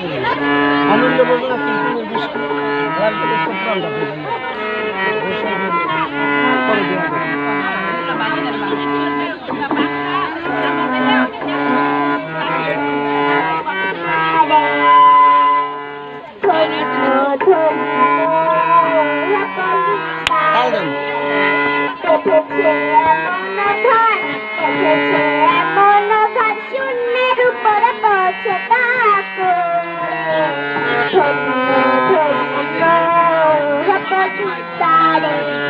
Anında bozuna kızgın edilmiş. Belki de sofran da kızgın. Aldım. Daddy.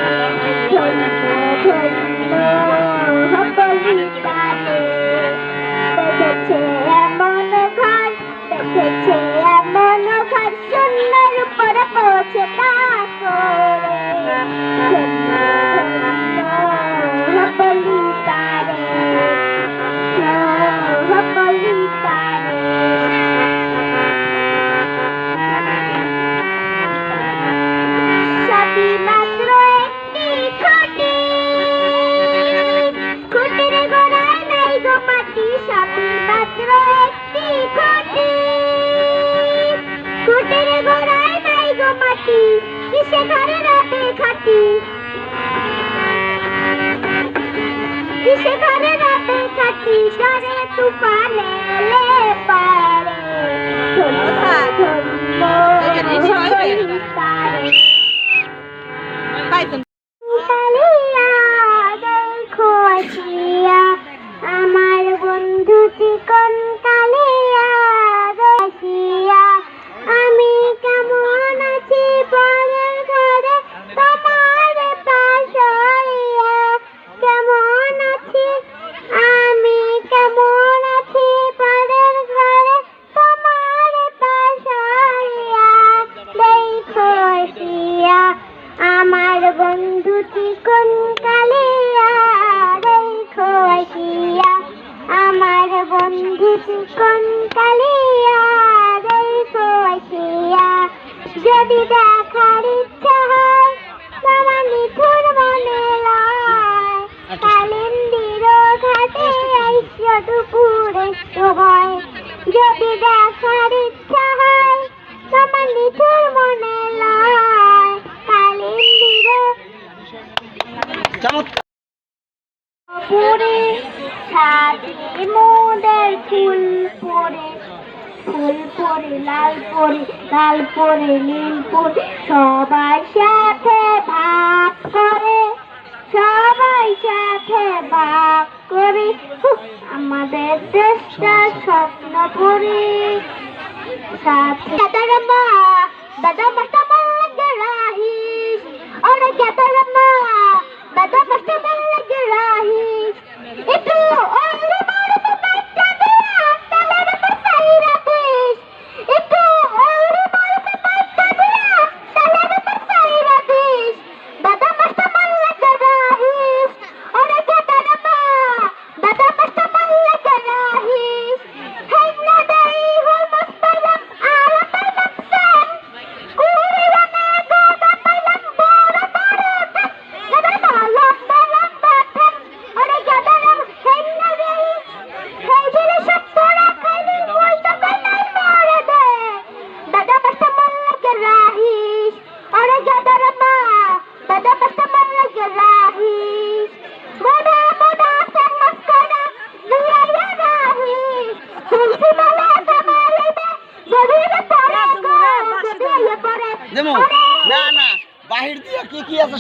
মাটি কিসে ঘরে রাতে খাটি? কিসে ঘরে রাতে খাটি ডরে তুফানে লে পারে ধন্য আসিয়া আমার বন্ধু চিকন কালিয়া, দেখো আসিয়া আমার বন্ধু চিকন কালিয়া, দেখো আসিয়া যদি দেখার ইচ্ছা হয় তোমার নিঠুর মনে কালিন্দির ঘাটে আইসো দুপুরে সময় যদি দেখার ইচ্ছা হয় তোমার নিঠুর মনে লয় কালিন্দির পরে সাথে মোদের লাল পরে নীল পরে সবাই সাথে ভাগ করে সবাই সাথে ভাগ করে আমাদের দেশটা স্বপ্ন পরে sa Tadarama, Dadamata না না বাহির দিয়ে কি কি আছে